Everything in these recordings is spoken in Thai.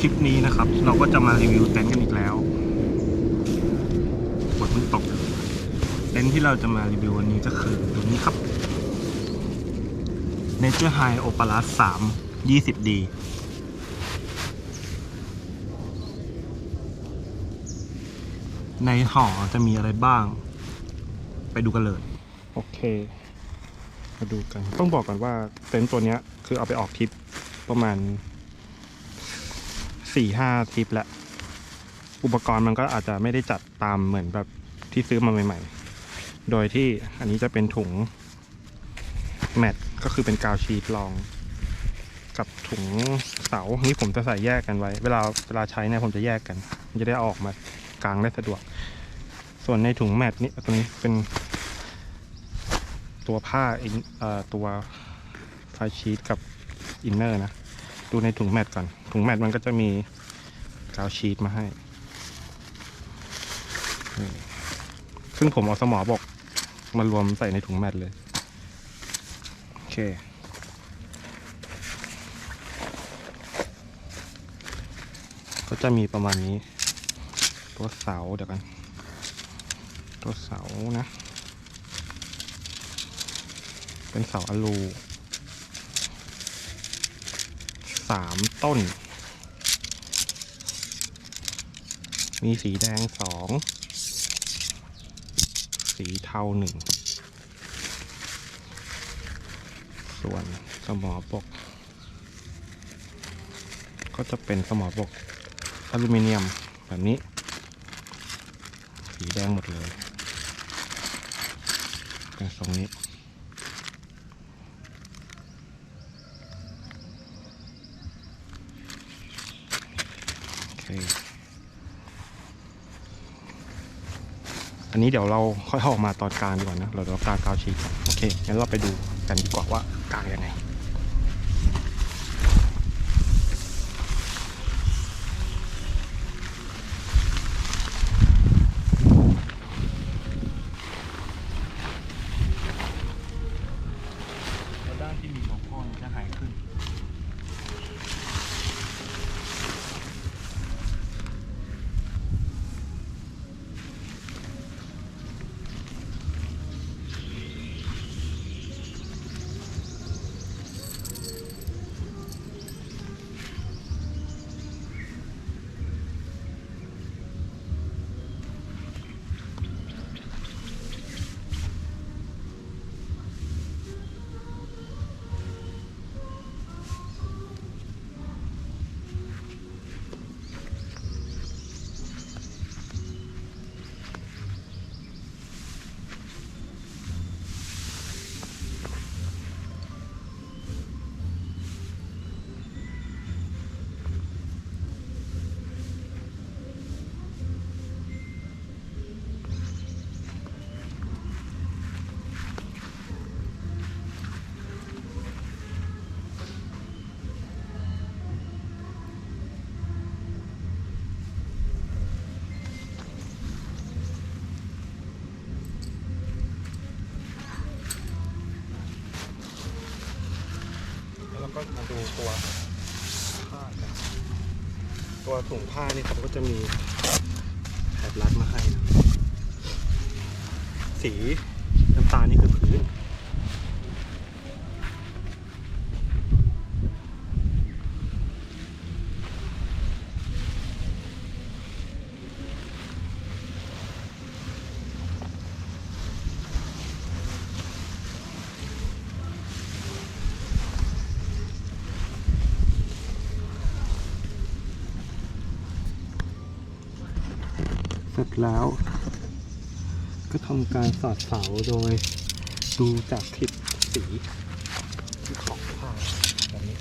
คลิปนี้นะครับ เราก็จะมารีวิวเต็นท์กันอีกแล้วฝนเพิ่งตก เต็นท์ที่เราจะมารีวิววันนี้ก็คือตัวนี้ครับ Nature High Opera 3 20D ในห่อจะมีอะไรบ้าง ไปดูกันเลย โอเค มาดูกัน ต้องบอกก่อนว่าเต็นท์ตัวนี้คือเอาไปออกทริปประมาณ สี่ห้าทริปแล้ว อุปกรณ์มันก็อาจจะไม่ได้จัดตามเหมือนแบบที่ซื้อมาใหม่ ๆ โดยที่อันนี้จะเป็นถุงแมทก็คือเป็นกาวชีทรอง กับถุงเสานี้ผมจะใส่แยกกันไว้ เวลาเวลาใช้เนี่ยผมจะแยกกัน มันจะได้ออกมากลางได้สะดวก ส่วนในถุงแมทนี่ตัวนี้เป็น ตัวผ้าเอ่อตัวผ้าชีทกับอินเนอร์นะ ดูในถุงแมทก่อน ถุงแมทมันก็จะมีกาวชีทมาให้ ซึ่งผมเอาสมอบอกมารวมใส่ในถุงแมทเลย โอเค ก็จะมีประมาณนี้ ตัวเสาเดี๋ยวกัน ตัวเสานะ เป็นเสาอลู สามต้น มีสีแดงสองสีเทาหนึ่งส่วนสมอบกก็จะเป็นสมอบกอลูมิเนียมแบบนี้ สีแดงหมดเลยเป็นทรงนี้ โอเค อั นนี้เดี๋ยวเราค่อยออกมาตอนกลางดีกว่านะเราเดี๋ยวกลางกาวชีกโอเคงั้นเราไปดูกันดีกว่าว่ากลางยังไง ถุงผ้านี่ครับก็จะมีแถบรัดมาให้นะสีน้ำตาลนี่คือพื้น เส ร็จแล้ว ก็ทำการสอดเสาโดยดูจากทิศสีที่ของผ้าแบบนี้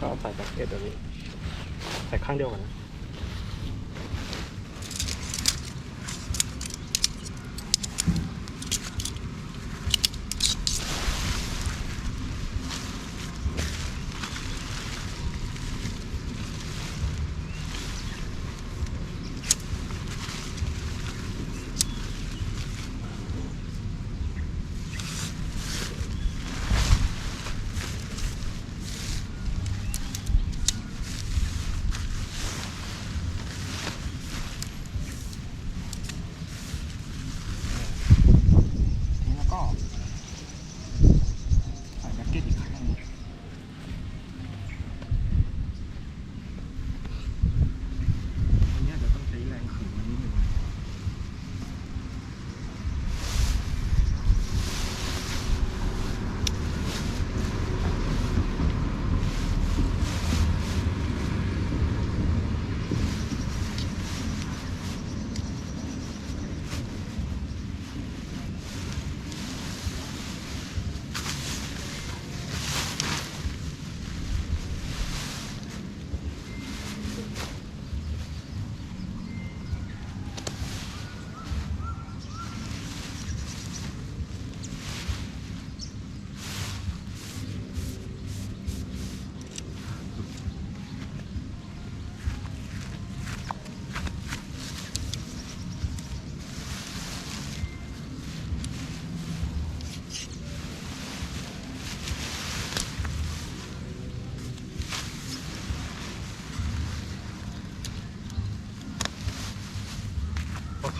โใส่แบ็ค เก็ตแบบนี้ใส่ข้างเดียวกันนะ ทีนี้แล้วก็ใส่แบ็กเก็ตอีกครั้งหนึ่งอันเนี้ยเดี๋ยวต้องใช้แรงขึงมันนิดหนึ่ง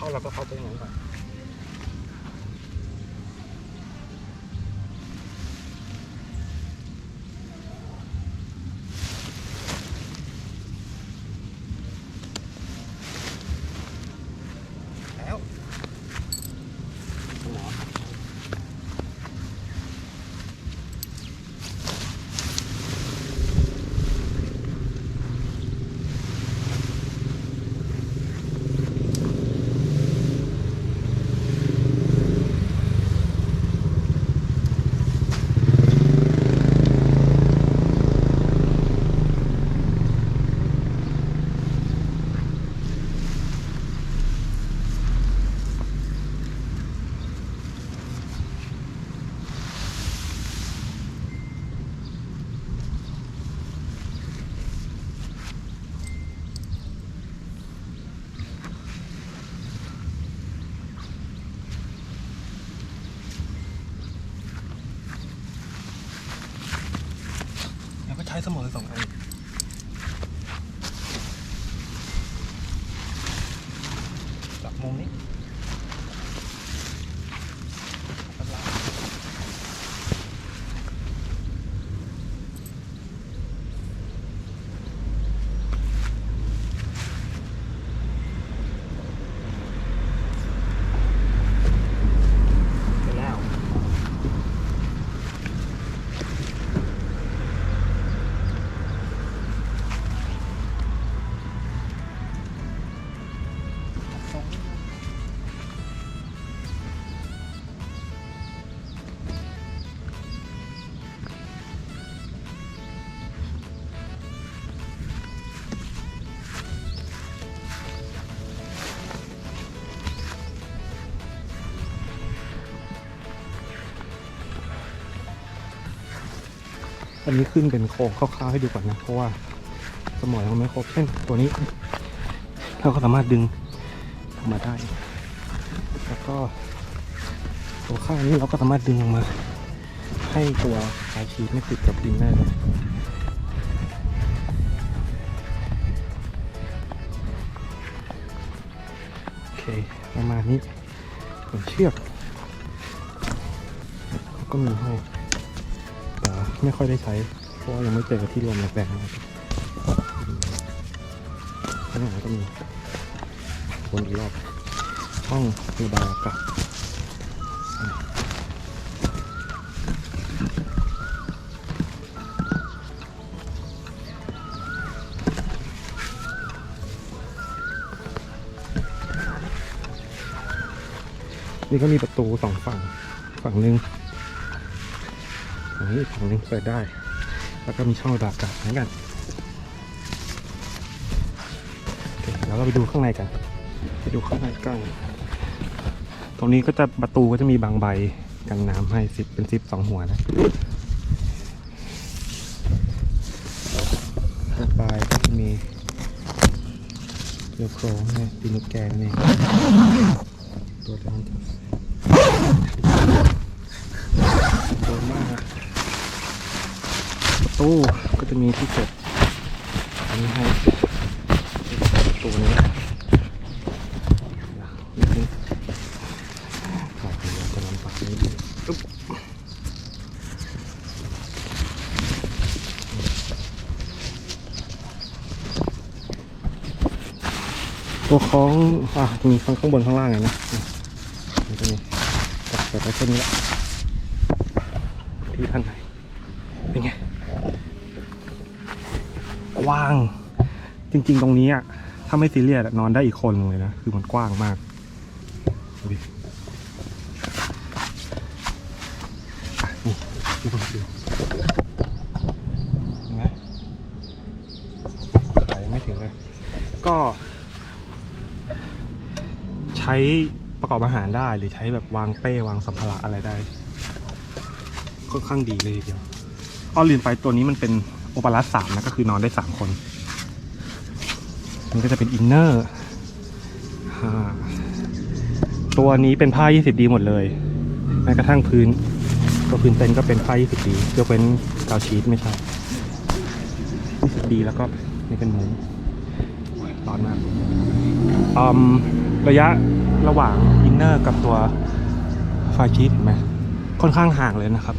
พอ เราก็เข้าไปอย่างนั้นก่อน อันนี้ขึ้นเป็นโครงคร่าวๆให้ดูก่อนนะ เพราะว่าสมองยังไม่ครบเช่นตัวนี้ เราก็สามารถดึงออกมาได้ แล้วก็ตัวข้างนี้เราก็สามารถดึงออกมา ให้ตัวสายชีทไม่ติดกับดินได้เลยโอเคประมาณนี้ส่วนเชือกเขาก็มีให้ ไม่ค่อยได้ใช้ เพราะยังไม่เจอที่รวมในแปลงนะครับข้างหลังก็มีวนอีกรอบห้องระบายอากาศนี่ก็มีประตูสองฝั่ง ฝั่งหนึ่ง นี้อีกฝั่งนึงเปิดได้ แล้วก็มีช่องดับกลับเหมือนกันแล้วเราไปดูข้างในกัน ไปดูข้างในกัน ตรงนี้ก็จะประตูก็จะมีบางใบกันน้ำให้สิบเป็นสิบสองหัวนะต่อไปก็จะมีเรืโครงนะตีนุกแกนี่ตัวเดิน ตูก็จะมีที่เก็บอันนี้ให้ตัวนี้ตัวคล้องอะมีข้างข้างบนข้างล่างไงนะมันจะมีจับแบบไว้แค่นี้แหละที่ท่านไหน ว้าง จริง ๆ ตรงนี้อะถ้าไม่ซีเรียสนอนได้อีกคนเลยนะคือมันกว้างมากดูดินี่ดูดูดูเห็นไหมขายไม่ถึงเลย ก็ ใช้ประกอบอาหารได้หรือใช้แบบวางเป้วางสัมภาระอะไรได้ค่อนข้างดีเลยทีเดียวอ้อลืมไปตัวนี้มันเป็น โอปารัสสามนะก็คือนอนได้สามคนมันก็จะเป็นอินเนอร์ตัวนี้เป็นผ้า 20ดีหมดเลยแม้กระทั่งพื้น ตัวพื้นเต็นท์ก็เป็นผ้า 20ดียกเว้นกาวชีตไม่ใช่ 20ดีแล้วก็นี่เป็นมุ้งร้อนมากอมระยะระหว่างอินเนอร์กับตัวไฟชีตเห็นไหมค่อนข้างห่างเลยนะครับ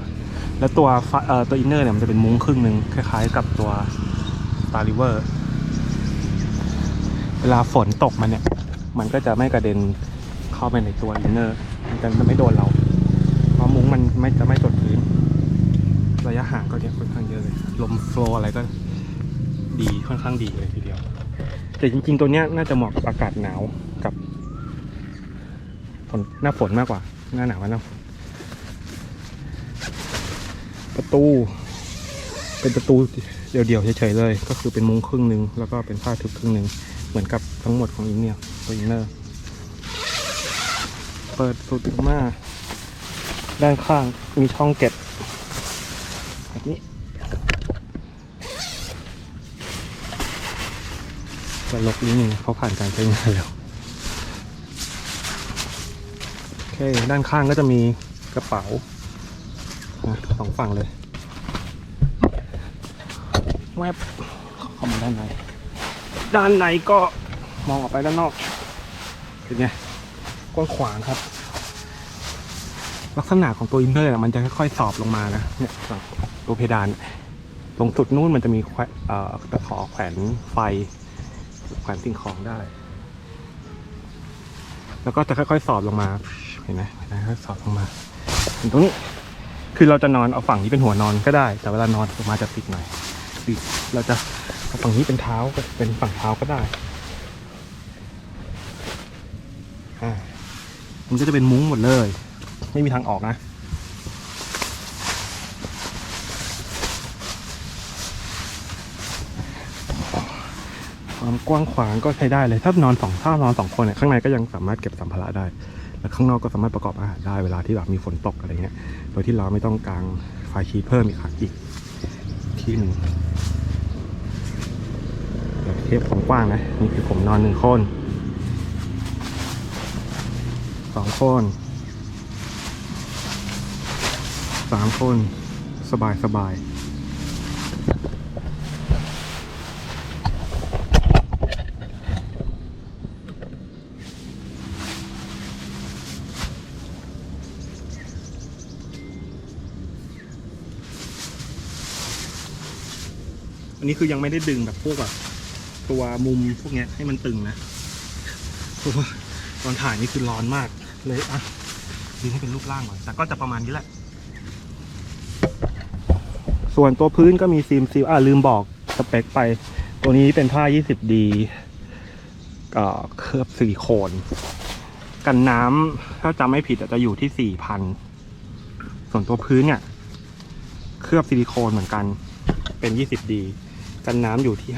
แล้วตัวเอ่อตัวอินเนอร์เนี่ยมันจะเป็นมุ้งครึ่งหนึ่งคล้ายๆกับตัว Star River เวลาฝนตกมันเนี่ย มันก็จะไม่กระเด็นเข้าไปในตัวอินเนอร์มันจะไม่โดนเรา เพราะมุ้งมันไม่จะไม่จดพื้น ระยะห่างก็เนี่ยค่อนข้างเยอะเลย ลมโฟล์อะไรก็ดีค่อนข้างดีเลยทีเดียว แต่จริงๆ ตัวเนี้ยน่าจะเหมาะกับอากาศหนาวกับฝนหน้าฝนมากกว่า หน้าหนาวกับหน้าฝน ประตู เป็นประตูเดี่ยวๆเฉยๆเลย ก็คือเป็นมุ้งครึ่งหนึ่งแล้วก็เป็นผ้าทึบครึ่งหนึ่งเหมือนกับทั้งหมดของอินเนียตัวอินเนอร์ เปิดสุดมากด้านข้างมีช่องเก็บแบบนี้จะลกนิดนึงเขาผ่านการใช้งานแล้วโอเคด้านข้างก็จะมีกระเป๋า สองฝั่งเลยแวบเข้ามาด้านใน ด้านในก็มองออกไปด้านนอกเป็นไงกว้างขวางครับ ลักษณะของตัวอินเนอร์มันจะค่อยๆสอบลงมานะเนี่ยตัวเพดานตรงสุดนู้นมันจะมีแขวนเอ่อตะขอแขวนไฟ แขวนสิ่งของได้ แล้วก็จะค่อยๆสอบลงมา เห็นไหมเห็นไหมค่อยๆสอบลงมาถึงตรงนี้ คือเราจะนอนเอาฝั่งนี้เป็นหัวนอนก็ได้ แต่เวลานอนออกมาจะติดหน่อยติดเราจะเอาฝั่งนี้เป็นเท้าก็เป็นฝั่งเท้าก็ได้อ่ามันก็จะเป็นมุ้งหมดเลย ไม่มีทางออกนะความกว้างขวางก็ใช้ได้เลย ถ้านอนสองถ้านอนสองคนเนี่ยข้างในก็ยังสามารถเก็บสัมภาระได้ แล้วข้างนอกก็สามารถประกอบอาหารได้เวลาที่แบบมีฝนตกอะไรเงี้ย โดยที่เราไม่ต้องกางไฟชีทเพิ่มอีกครั้งอีกที่หนึ่งเดี๋ยวเทียบความกว้างนะ นี่คือผมนอนหนึ่งคนสองคนสามคน สบายสบาย นี้คือยังไม่ได้ดึงแบบพวกแบบตัวมุมพวกเนี้ยให้มันตึงนะเพราะว่าตอนถ่ายนี่คือร้อนมากเลยอะดึงให้เป็นรูปร่างก่อนแต่ก็จะประมาณนี้แหละ ส่วนตัวพื้นก็มีซีมซีลอ่าลืมบอกสเปคไป ตัวนี้เป็นผ้า 20D เอ่อเคลือบซิลิโคน กันน้ำถ้าจำไม่ผิดอาจจะอยู่ที่ 4,000 ส่วนตัวพื้นเนี่ย เคลือบซิลิโคนเหมือนกันเป็น 20D กันน้ำอยู่ที่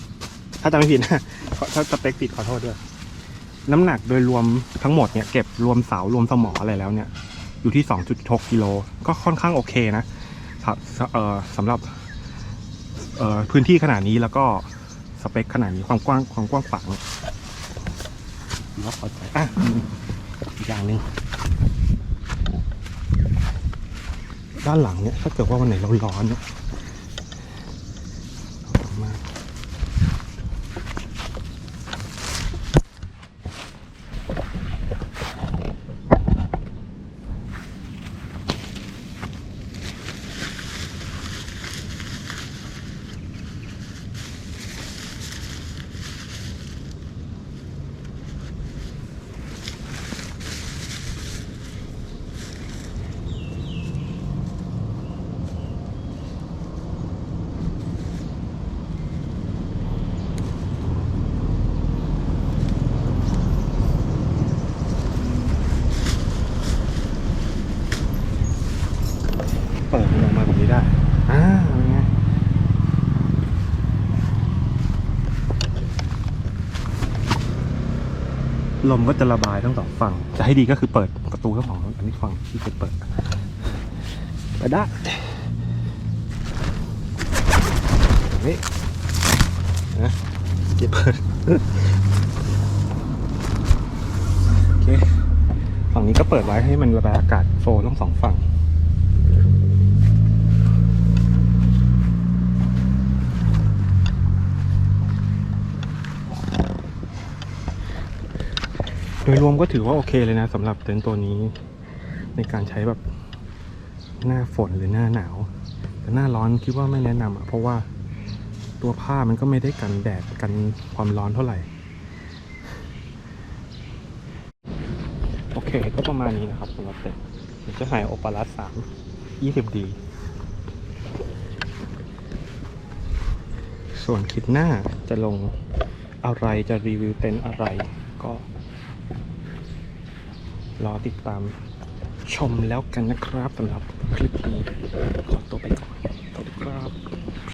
5,000ถ้าจำไม่ผิดนะถ้าสเปคติดขอโทษด้วย น้ำหนักโดยรวมทั้งหมดเนี่ยเก็บรวมเสารวมสมออะไรแล้วเนี่ย อยู่ที่2.6กิโลก็ค่อนข้างโอเคนะสะเอ่อสำหรับเอ่อพื้นที่ขนาดนี้แล้วก็สเปคขนาดนี้ความกว้างความกว้างขวางแล้วพอใจอะอีกอย่างหนึ่งด้านหลังเนี่ยถ้าเกิดว่าวันไหนร้อนๆเนี่ยเอามา เปิดมันออกมาแบบนี้ได้ อ่าเป็นไง ลมก็จะระบายทั้งสองฝั่ง จะให้ดีก็คือเปิดประตูข้างของอันนี้ฝั่งที่จะเปิดไปได้นี่นะจะเปิดโอเคฝั่งนี้ก็เปิดไว้ให้มันระบายอากาศโฟทั้งสองฝั่ง ยรวมก็ถือว่าโอเคเลยนะสำหรับเต็นท์ตัวนี้ ในการใช้แบบหน้าฝนหรือหน้าหนาว แต่หน้าร้อนคิดว่าไม่แนะนำอะเพราะว่าตัวผ้ามันก็ไม่ได้กันแดดกันความร้อนเท่าไหร่ โอเคก็ประมาณนี้นะครับสำหรับเต็นท์เดี๋ยวจะหายโอปารัสสามยี่สิบดีส่วนคลิปหน้าจะลงอะไรจะรีวิวเต็นท์อะไรก็ รอติดตามชมแล้วกันนะครับสำหรับคลิปนี้ขอตัวไปก่อนสวัสดีครับ